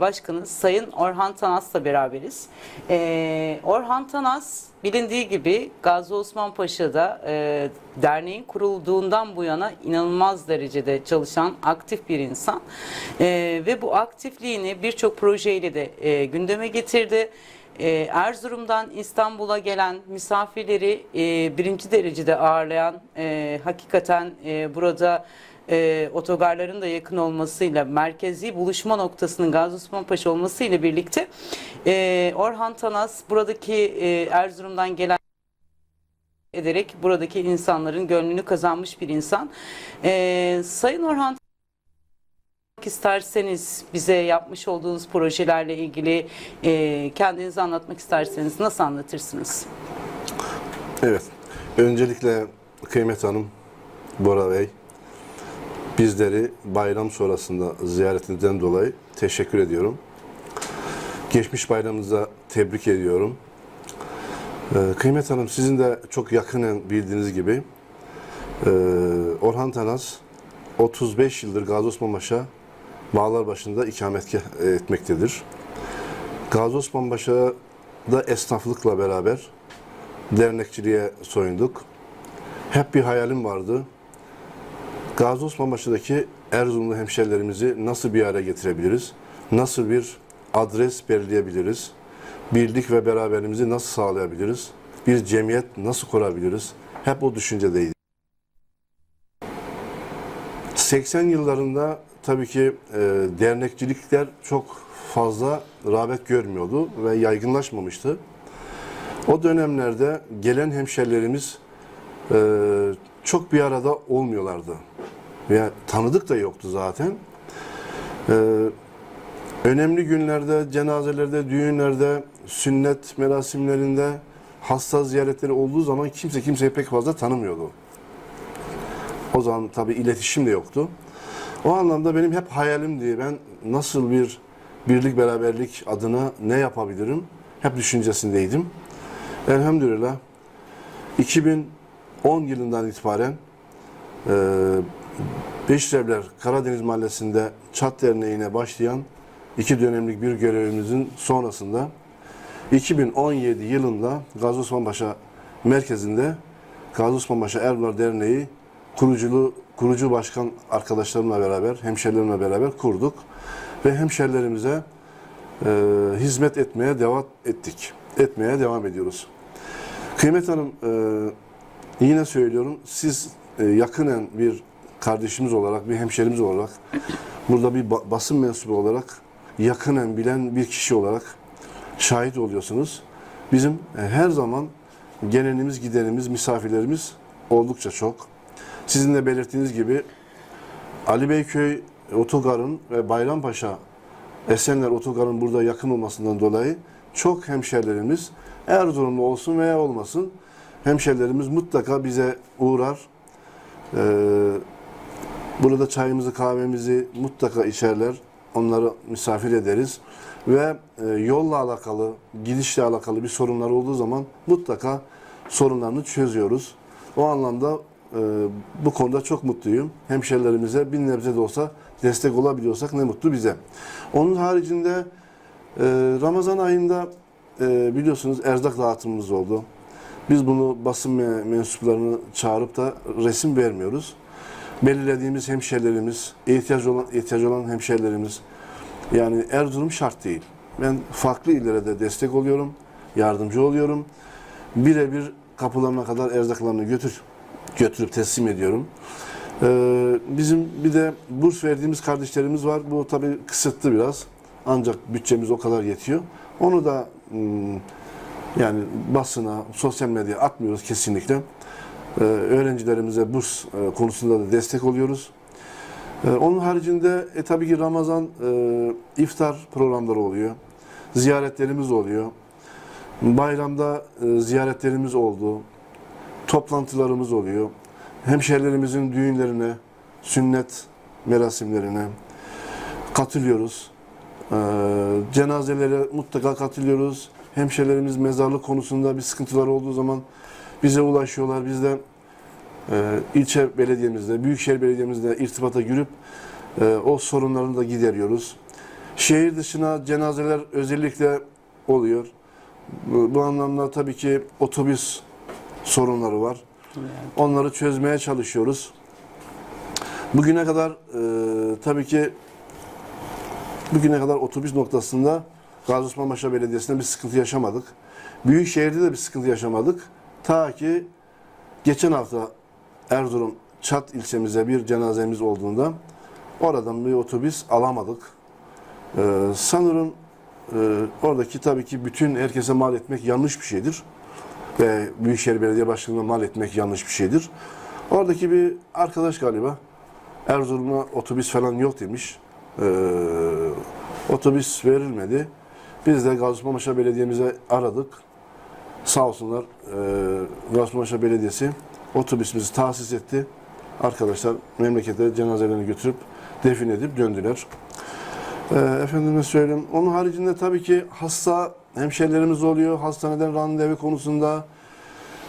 Derneği Başkanı Sayın Orhan Tanas'la beraberiz. Ee, Orhan Tanas bilindiği gibi Gazi Osman Paşa'da e, derneğin kurulduğundan bu yana inanılmaz derecede çalışan aktif bir insan. Ee, ve bu aktifliğini birçok projeyle de e, gündeme getirdi. Ee, Erzurum'dan İstanbul'a gelen misafirleri e, birinci derecede ağırlayan e, hakikaten e, burada e, otogarların da yakın olmasıyla merkezi buluşma noktasının Gazi Osman Paşa olmasıyla birlikte e, Orhan Tanas buradaki e, Erzurum'dan gelen ederek buradaki insanların gönlünü kazanmış bir insan. E, Sayın Orhan isterseniz bize yapmış olduğunuz projelerle ilgili e, kendinizi anlatmak isterseniz nasıl anlatırsınız? Evet. Öncelikle Kıymet Hanım, Bora Bey, bizleri bayram sonrasında ziyaretinizden dolayı teşekkür ediyorum. Geçmiş bayramınıza tebrik ediyorum. Ee, Kıymet Hanım, sizin de çok yakinen bildiğiniz gibi e, Orhan Tanas 35 yıldır Gazi Osman Paşa Bağlar başında ikametgah etmektedir. Gazi Osman Paşa'da esnaflıkla beraber dernekçiliğe soyunduk. Hep bir hayalim vardı. Gazi Osman Erzurumlu hemşerilerimizi nasıl bir araya getirebiliriz? Nasıl bir adres belirleyebiliriz? Birlik ve beraberliğimizi nasıl sağlayabiliriz? Bir cemiyet nasıl kurabiliriz? Hep o düşüncedeydi. 80 yıllarında tabii ki e, dernekçilikler çok fazla rağbet görmüyordu ve yaygınlaşmamıştı. O dönemlerde gelen hemşerilerimiz e, çok bir arada olmuyorlardı. Ve tanıdık da yoktu zaten. E, önemli günlerde, cenazelerde, düğünlerde, sünnet merasimlerinde, hasta ziyaretleri olduğu zaman kimse kimseyi pek fazla tanımıyordu. O zaman tabii iletişim de yoktu. O anlamda benim hep hayalimdi. Ben nasıl bir birlik beraberlik adına ne yapabilirim? Hep düşüncesindeydim. Elhamdülillah 2010 yılından itibaren e, Beşrevler Karadeniz Mahallesi'nde Çat Derneği'ne başlayan iki dönemlik bir görevimizin sonrasında 2017 yılında Gazi Osman merkezinde Gazi Osman Paşa Derneği kuruculuğu kurucu başkan arkadaşlarımla beraber, hemşerilerimle beraber kurduk ve hemşerilerimize e, hizmet etmeye devam ettik. Etmeye devam ediyoruz. Kıymet Hanım, e, yine söylüyorum, siz e, yakınen bir kardeşimiz olarak, bir hemşerimiz olarak, burada bir ba- basın mensubu olarak, yakınen bilen bir kişi olarak şahit oluyorsunuz. Bizim e, her zaman gelenimiz, gidenimiz, misafirlerimiz oldukça çok. Sizin de belirttiğiniz gibi Ali Beyköy Otogar'ın ve Bayrampaşa Esenler Otogar'ın burada yakın olmasından dolayı çok hemşerilerimiz Erzurumlu olsun veya olmasın hemşerilerimiz mutlaka bize uğrar. Ee, burada çayımızı kahvemizi mutlaka içerler. Onları misafir ederiz. Ve e, yolla alakalı, gidişle alakalı bir sorunlar olduğu zaman mutlaka sorunlarını çözüyoruz. O anlamda e, bu konuda çok mutluyum. Hemşerilerimize bir nebze de olsa destek olabiliyorsak ne mutlu bize. Onun haricinde e, Ramazan ayında e, biliyorsunuz erzak dağıtımımız oldu. Biz bunu basın me- mensuplarını çağırıp da resim vermiyoruz. Belirlediğimiz hemşerilerimiz, ihtiyacı olan, ihtiyacı olan hemşerilerimiz, yani Erzurum şart değil. Ben farklı illere de destek oluyorum, yardımcı oluyorum. Birebir kapılarına kadar erzaklarını götür, götürüp teslim ediyorum. Ee, bizim bir de burs verdiğimiz kardeşlerimiz var. Bu tabii kısıtlı biraz. Ancak bütçemiz o kadar yetiyor. Onu da hmm, yani basına, sosyal medyaya atmıyoruz kesinlikle. Ee, öğrencilerimize burs e, konusunda da destek oluyoruz. Ee, onun haricinde e, tabii ki Ramazan e, iftar programları oluyor. Ziyaretlerimiz oluyor. Bayramda e, ziyaretlerimiz oldu. Toplantılarımız oluyor. Hemşehrilerimizin düğünlerine, sünnet merasimlerine katılıyoruz. Ee, cenazelere mutlaka katılıyoruz. Hemşehrilerimiz mezarlık konusunda bir sıkıntılar olduğu zaman bize ulaşıyorlar. Biz de e, ilçe belediyemizde, büyükşehir belediyemizde irtibata girip e, o sorunlarını da gideriyoruz. Şehir dışına cenazeler özellikle oluyor. Bu, bu anlamda tabii ki otobüs sorunları var. Onları çözmeye çalışıyoruz. Bugüne kadar e, tabii ki bugüne kadar otobüs noktasında Gazi Osman Paşa Belediyesi'nde bir sıkıntı yaşamadık. Büyükşehir'de de bir sıkıntı yaşamadık. Ta ki geçen hafta Erzurum Çat ilçemize bir cenazemiz olduğunda oradan bir otobüs alamadık. Ee, sanırım e, oradaki tabii ki bütün herkese mal etmek yanlış bir şeydir. Ve Büyükşehir Belediye Başkanı'na mal etmek yanlış bir şeydir. Oradaki bir arkadaş galiba Erzurum'a otobüs falan yok demiş. Ee, otobüs verilmedi. Biz de Gazipaşa Belediye'mize aradık. Sağ olsunlar e, Gazipaşa Belediyesi otobüsümüzü tahsis etti. Arkadaşlar memlekete cenazelerini götürüp defin edip döndüler. E, efendime söyleyeyim. Onun haricinde tabii ki hasta hemşerilerimiz oluyor. Hastaneden randevu konusunda,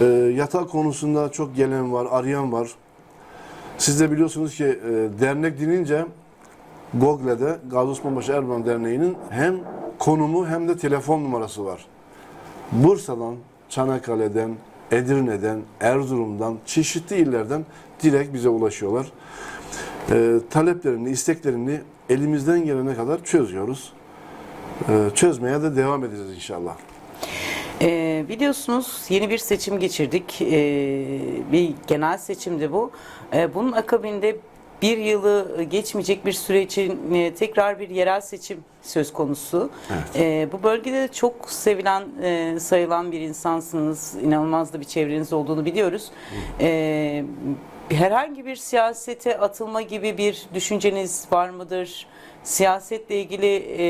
e, yatak konusunda çok gelen var, arayan var. Siz de biliyorsunuz ki e, dernek denince Google'de Gazi Osman Paşa Erdoğan Derneği'nin hem konumu hem de telefon numarası var. Bursa'dan, Çanakkale'den, Edirne'den, Erzurum'dan, çeşitli illerden direkt bize ulaşıyorlar. Ee, taleplerini, isteklerini elimizden gelene kadar çözüyoruz. Ee, çözmeye de devam edeceğiz inşallah. Ee, biliyorsunuz yeni bir seçim geçirdik. Ee, bir genel seçimdi bu. Ee, bunun akabinde bir yılı geçmeyecek bir süre için e, tekrar bir yerel seçim söz konusu. Ee, bu bölgede de çok sevilen, e, sayılan bir insansınız. İnanılmaz da bir çevreniz olduğunu biliyoruz. Ee, herhangi bir siyasete atılma gibi bir düşünceniz var mıdır? Siyasetle ilgili e,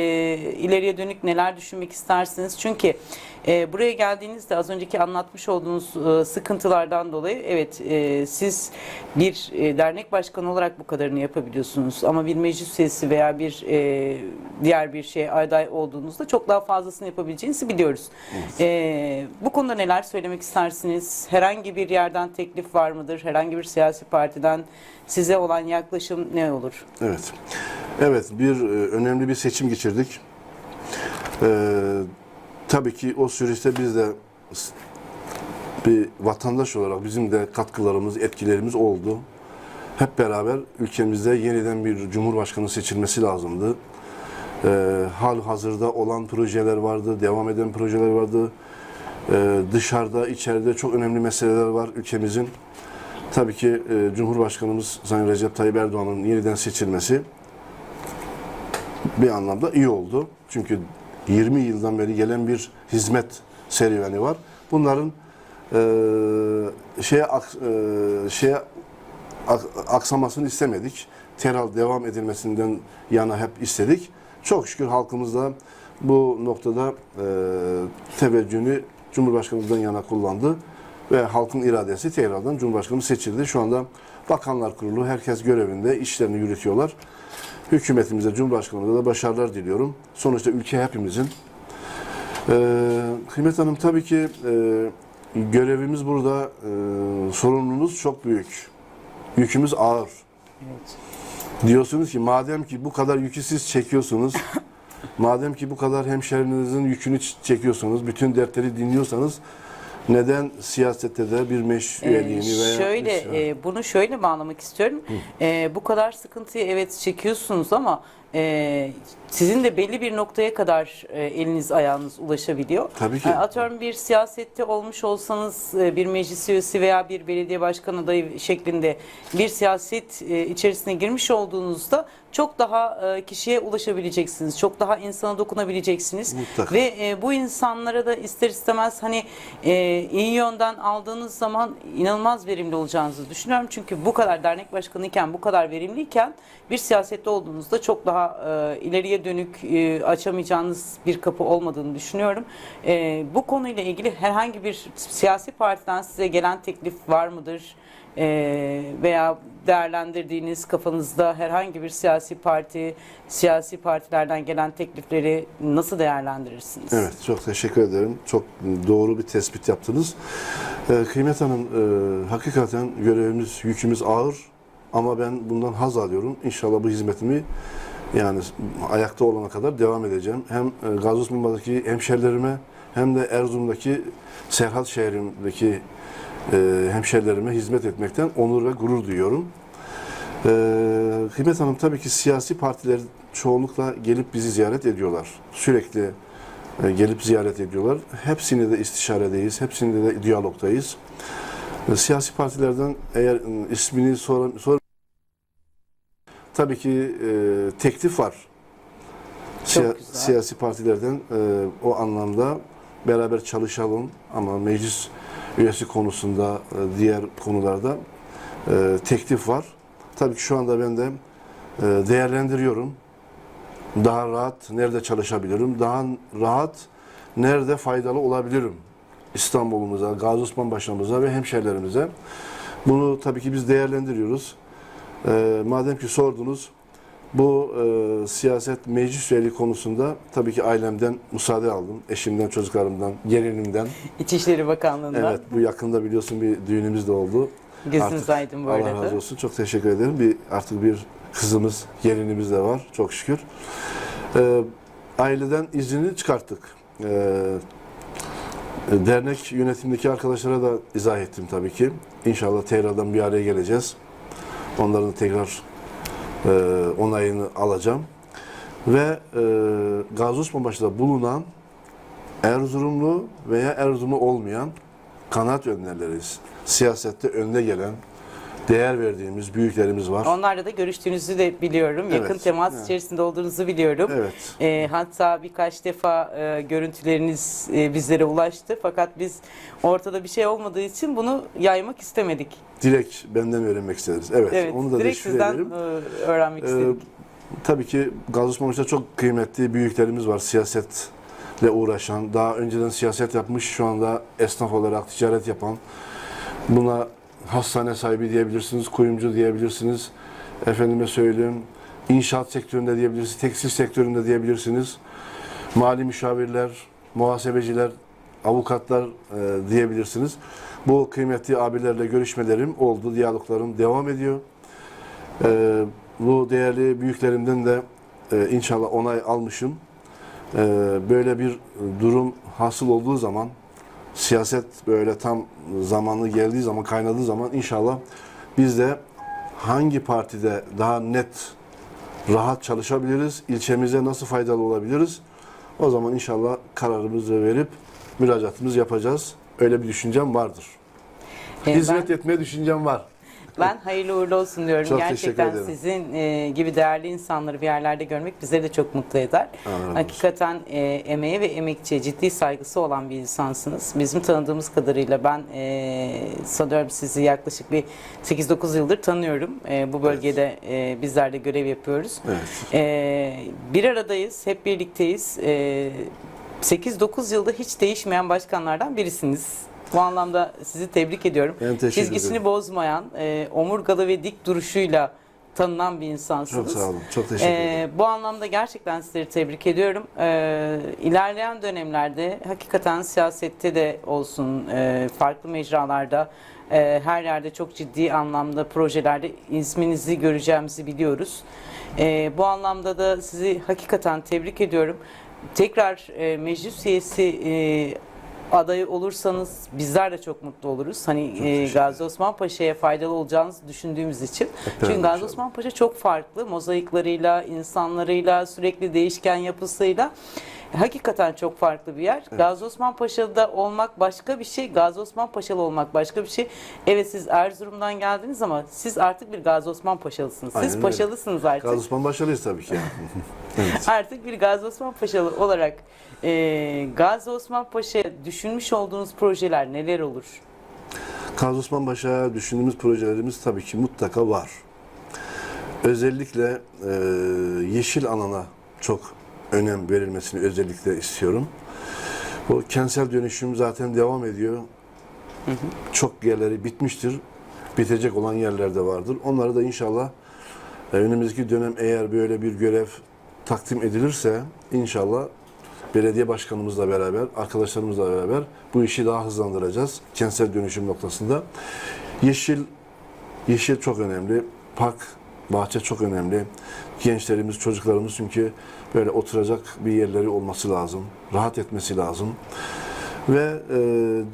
ileriye dönük neler düşünmek istersiniz? Çünkü e, buraya geldiğinizde az önceki anlatmış olduğunuz e, sıkıntılardan dolayı evet e, siz bir e, dernek başkanı olarak bu kadarını yapabiliyorsunuz ama bir meclis üyesi veya bir e, diğer bir şey aday olduğunuzda çok daha fazlasını yapabileceğinizi biliyoruz. E, bu konuda neler söylemek istersiniz? Herhangi bir yerden teklif var mıdır? Herhangi bir siyasi partiden size olan yaklaşım ne olur? Evet. Evet, bir e, önemli bir seçim geçirdik. Ee, tabii ki o süreçte biz de bir vatandaş olarak bizim de katkılarımız, etkilerimiz oldu. Hep beraber ülkemizde yeniden bir cumhurbaşkanı seçilmesi lazımdı. Ee, hal hazırda olan projeler vardı, devam eden projeler vardı. Ee, dışarıda, içeride çok önemli meseleler var ülkemizin. Tabii ki e, Cumhurbaşkanımız Sayın Recep Tayyip Erdoğan'ın yeniden seçilmesi bir anlamda iyi oldu. Çünkü 20 yıldan beri gelen bir hizmet serüveni var. Bunların e, şeye ak- e, şeye ak- aksamasını istemedik. Terhal devam edilmesinden yana hep istedik. Çok şükür halkımız da bu noktada e, teveccühünü Cumhurbaşkanımızdan yana kullandı ve halkın iradesi tekrardan Cumhurbaşkanımız seçildi. Şu anda Bakanlar Kurulu herkes görevinde işlerini yürütüyorlar. Hükümetimize, Cumhurbaşkanımıza da başarılar diliyorum. Sonuçta ülke hepimizin. Ee, Kıymet Hanım tabii ki e, görevimiz burada, e, sorumluluğumuz çok büyük. Yükümüz ağır. Evet. Diyorsunuz ki madem ki bu kadar yükü siz çekiyorsunuz, madem ki bu kadar hemşerinizin yükünü çekiyorsunuz, bütün dertleri dinliyorsanız neden siyasette de bir meş Ee, üyeliğini veya şöyle e, bunu şöyle bağlamak istiyorum. E, bu kadar sıkıntıyı evet çekiyorsunuz ama e, sizin de belli bir noktaya kadar e, eliniz ayağınız ulaşabiliyor. Tabii ki. E, atıyorum bir siyasette olmuş olsanız e, bir meclis üyesi veya bir belediye başkanı adayı şeklinde bir siyaset e, içerisine girmiş olduğunuzda çok daha e, kişiye ulaşabileceksiniz. Çok daha insana dokunabileceksiniz. Mutlaka. Ve e, bu insanlara da ister istemez hani e, iyi yönden aldığınız zaman inanılmaz verimli olacağınızı düşünüyorum. Çünkü bu kadar dernek başkanıyken, bu kadar verimliyken bir siyasette olduğunuzda çok daha e, ileriye dönük e, açamayacağınız bir kapı olmadığını düşünüyorum. E, bu konuyla ilgili herhangi bir siyasi partiden size gelen teklif var mıdır? E, veya değerlendirdiğiniz kafanızda herhangi bir siyasi parti, siyasi partilerden gelen teklifleri nasıl değerlendirirsiniz? Evet, çok teşekkür ederim. Çok doğru bir tespit yaptınız. Ee, Kıymet Hanım, e, hakikaten görevimiz, yükümüz ağır ama ben bundan haz alıyorum. İnşallah bu hizmetimi Yani ayakta olana kadar devam edeceğim. Hem e, Gazi Osmanlı'daki hemşerilerime hem de Erzurum'daki Serhat şehrindeki e, hemşerilerime hizmet etmekten onur ve gurur duyuyorum. E, Kıymet Hanım tabii ki siyasi partiler çoğunlukla gelip bizi ziyaret ediyorlar. Sürekli e, gelip ziyaret ediyorlar. Hepsini de istişaredeyiz, hepsini de diyalogdayız. Siyasi partilerden eğer ismini soran, sor tabii ki e, teklif var. Siya- güzel. siyasi partilerden e, o anlamda beraber çalışalım ama meclis üyesi konusunda e, diğer konularda e, teklif var. Tabii ki şu anda ben de e, değerlendiriyorum. Daha rahat nerede çalışabilirim? Daha rahat nerede faydalı olabilirim? İstanbul'umuza, Gazi Osman Paşa'mıza ve hemşehrilerimize. Bunu tabii ki biz değerlendiriyoruz. E, madem ki sordunuz, bu e, siyaset meclis üyeliği konusunda tabii ki ailemden müsaade aldım. Eşimden, çocuklarımdan, gelinimden. İçişleri Bakanlığı'ndan. Evet, bu yakında biliyorsun bir düğünümüz de oldu. Gözünüz aydın bu Allah arada. razı olsun. Çok teşekkür ederim. Bir artık bir kızımız, gelinimiz de var. Çok şükür. Ee, aileden iznini çıkarttık. Ee, dernek yönetimindeki arkadaşlara da izah ettim tabii ki. İnşallah tekrardan bir araya geleceğiz. Onların tekrar e, onayını alacağım. Ve e, Gazi Osman Paşa'da bulunan Erzurumlu veya Erzurumlu olmayan kanaat önderleriyiz. Siyasette önde gelen, değer verdiğimiz büyüklerimiz var. Onlarla da görüştüğünüzü de biliyorum. Yakın Evet, temas evet. içerisinde olduğunuzu biliyorum. Evet. E, hatta birkaç defa e, görüntüleriniz e, bizlere ulaştı. Fakat biz ortada bir şey olmadığı için bunu yaymak istemedik. Dilek benden öğrenmek isteriz. Evet, Evet, onu da direkt sizden ederim. e, öğrenmek Ee, istedik. tabii ki Gazi Osman Paşa'da çok kıymetli büyüklerimiz var siyasetle uğraşan. Daha önceden siyaset yapmış, şu anda esnaf olarak ticaret yapan. Buna hastane sahibi diyebilirsiniz, kuyumcu diyebilirsiniz. Efendime söyleyeyim, inşaat sektöründe diyebilirsiniz, tekstil sektöründe diyebilirsiniz. Mali müşavirler, muhasebeciler, avukatlar e, diyebilirsiniz. Bu kıymetli abilerle görüşmelerim oldu, diyaloglarım devam ediyor. Ee, bu değerli büyüklerimden de e, inşallah onay almışım. Ee, böyle bir durum hasıl olduğu zaman, siyaset böyle tam zamanı geldiği zaman, kaynadığı zaman inşallah biz de hangi partide daha net, rahat çalışabiliriz, ilçemize nasıl faydalı olabiliriz, o zaman inşallah kararımızı verip müracaatımızı yapacağız. Öyle bir düşüncem vardır. E, Hizmet ben, etmeye düşüncem var. Ben hayırlı uğurlu olsun diyorum. Çok Gerçekten sizin e, gibi değerli insanları bir yerlerde görmek bizleri de çok mutlu eder. Olsun. Hakikaten e, emeğe ve emekçiye ciddi saygısı olan bir insansınız. Bizim tanıdığımız kadarıyla ben e, sanıyorum sizi yaklaşık bir 8-9 yıldır tanıyorum. E, bu bölgede e, bizler de görev yapıyoruz. Evet. E, bir aradayız, hep birlikteyiz. E, 8-9 yılda hiç değişmeyen başkanlardan birisiniz. Bu anlamda sizi tebrik ediyorum. Ben teşekkür Çizgisini ederim. bozmayan, e, omurgalı ve dik duruşuyla tanınan bir insansınız. Çok sağ olun. Çok teşekkür Ee, ederim. bu anlamda gerçekten sizleri tebrik ediyorum. Ee, ilerleyen dönemlerde hakikaten siyasette de olsun, e, farklı mecralarda, e, her yerde çok ciddi anlamda projelerde isminizi göreceğimizi biliyoruz. Ee, bu anlamda da sizi hakikaten tebrik ediyorum. Tekrar e, meclis üyesi e, adayı olursanız bizler de çok mutlu oluruz. Hani e, teşekkür Gazi Osman Paşa'ya faydalı olacağınızı düşündüğümüz için. Çünkü beraber Gazi inşallah. Osman Paşa çok farklı. Mozaiklarıyla, insanlarıyla, sürekli değişken yapısıyla. Hakikaten çok farklı bir yer. Gazi Osman Paşa'da olmak başka bir şey. Gazi Osman Paşalı olmak başka bir şey. Evet siz Erzurum'dan geldiniz ama siz artık bir Gazi Osman Paşalısınız. Siz Aynen paşalısınız artık. Gazi Osman başarılıyız tabii ki. evet. Artık bir Gazi Osman Paşalı olarak e, Gazi Osman Paşa'ya düşünmüş olduğunuz projeler neler olur? Gazi Osman Paşa'ya düşündüğümüz projelerimiz tabii ki mutlaka var. Özellikle e, yeşil alana çok önem verilmesini özellikle istiyorum. Bu kentsel dönüşüm zaten devam ediyor. Çok yerleri bitmiştir. Bitecek olan yerler de vardır. Onları da inşallah e, önümüzdeki dönem eğer böyle bir görev takdim edilirse inşallah belediye başkanımızla beraber, arkadaşlarımızla beraber bu işi daha hızlandıracağız. Kentsel dönüşüm noktasında. Yeşil, yeşil çok önemli. Park Bahçe çok önemli. Gençlerimiz, çocuklarımız çünkü böyle oturacak bir yerleri olması lazım. Rahat etmesi lazım. Ve e,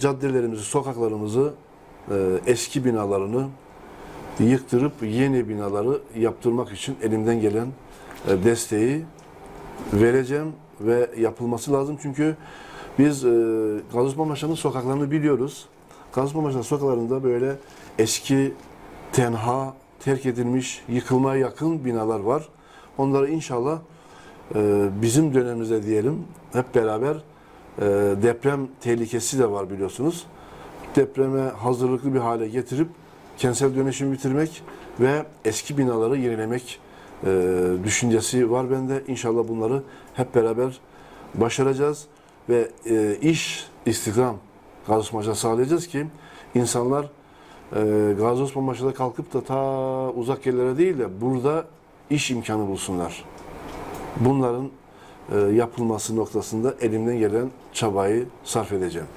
caddelerimizi, sokaklarımızı, e, eski binalarını yıktırıp yeni binaları yaptırmak için elimden gelen e, desteği vereceğim ve yapılması lazım. Çünkü biz e, Gazosmanpaşa'nın sokaklarını biliyoruz. Gazosmanpaşa'nın sokaklarında böyle eski, tenha, terk edilmiş, yıkılmaya yakın binalar var. Onları inşallah bizim dönemimizde diyelim hep beraber e, deprem tehlikesi de var biliyorsunuz. Depreme hazırlıklı bir hale getirip kentsel dönüşümü bitirmek ve eski binaları yenilemek e, düşüncesi var bende. İnşallah bunları hep beraber başaracağız ve e, iş istihdam Gazi Osman sağlayacağız ki insanlar Paşa'da kalkıp da ta uzak yerlere değil de burada iş imkanı bulsunlar. Bunların e, yapılması noktasında elimden gelen çabayı sarf edeceğim.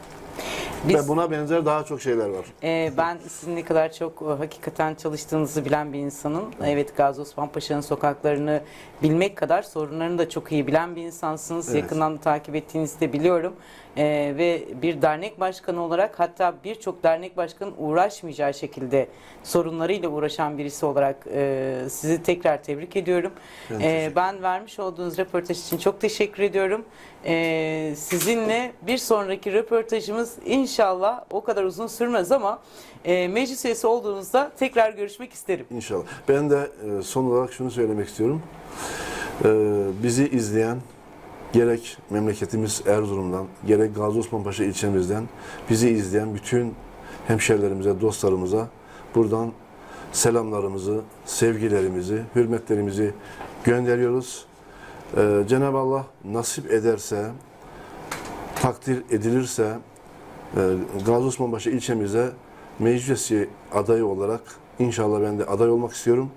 Biz, Ve buna benzer daha çok şeyler var. e, ben sizin ne kadar çok e, hakikaten çalıştığınızı bilen bir insanım. Evet Gazi Osman Paşa'nın sokaklarını bilmek kadar sorunlarını da çok iyi bilen bir insansınız. Evet. Yakından da takip ettiğinizi de biliyorum. E, ve bir dernek başkanı olarak hatta birçok dernek başkanının uğraşmayacağı şekilde sorunlarıyla uğraşan birisi olarak e, sizi tekrar tebrik ediyorum. Ben E, teşekkür ben vermiş olduğunuz röportaj için çok teşekkür ediyorum. E, sizinle bir sonraki röportajımız inşallah o kadar uzun sürmez ama e, meclis üyesi olduğunuzda tekrar görüşmek isterim. İnşallah. Ben de e, son olarak şunu söylemek istiyorum. E, Bizi izleyen gerek memleketimiz Erzurum'dan, gerek Gazi Osman ilçemizden bizi izleyen bütün hemşerilerimize, dostlarımıza buradan selamlarımızı, sevgilerimizi, hürmetlerimizi gönderiyoruz. E, Cenab-ı Allah nasip ederse, takdir edilirse Gazi Osman Paşa ilçemize meclis üyesi adayı olarak inşallah ben de aday olmak istiyorum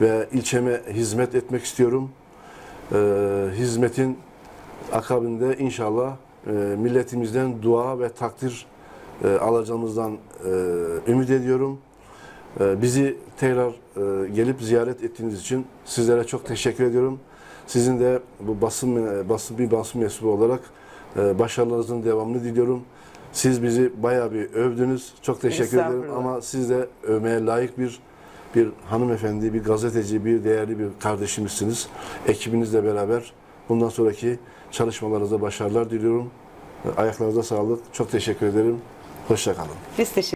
ve ilçeme hizmet etmek istiyorum. E, hizmetin akabinde inşallah e, milletimizden dua ve takdir e, alacağımızdan e, ümit ediyorum. E, bizi tekrar gelip ziyaret ettiğiniz için sizlere çok teşekkür ediyorum. Sizin de bu basın basın bir basın mensubu olarak başarılarınızın devamını diliyorum. Siz bizi bayağı bir övdünüz. Çok teşekkür ederim ama siz de övmeye layık bir bir hanımefendi, bir gazeteci, bir değerli bir kardeşimizsiniz. Ekibinizle beraber bundan sonraki çalışmalarınızda başarılar diliyorum. Ayaklarınıza sağlık. Çok teşekkür ederim. Hoşça kalın. Biz teşekkür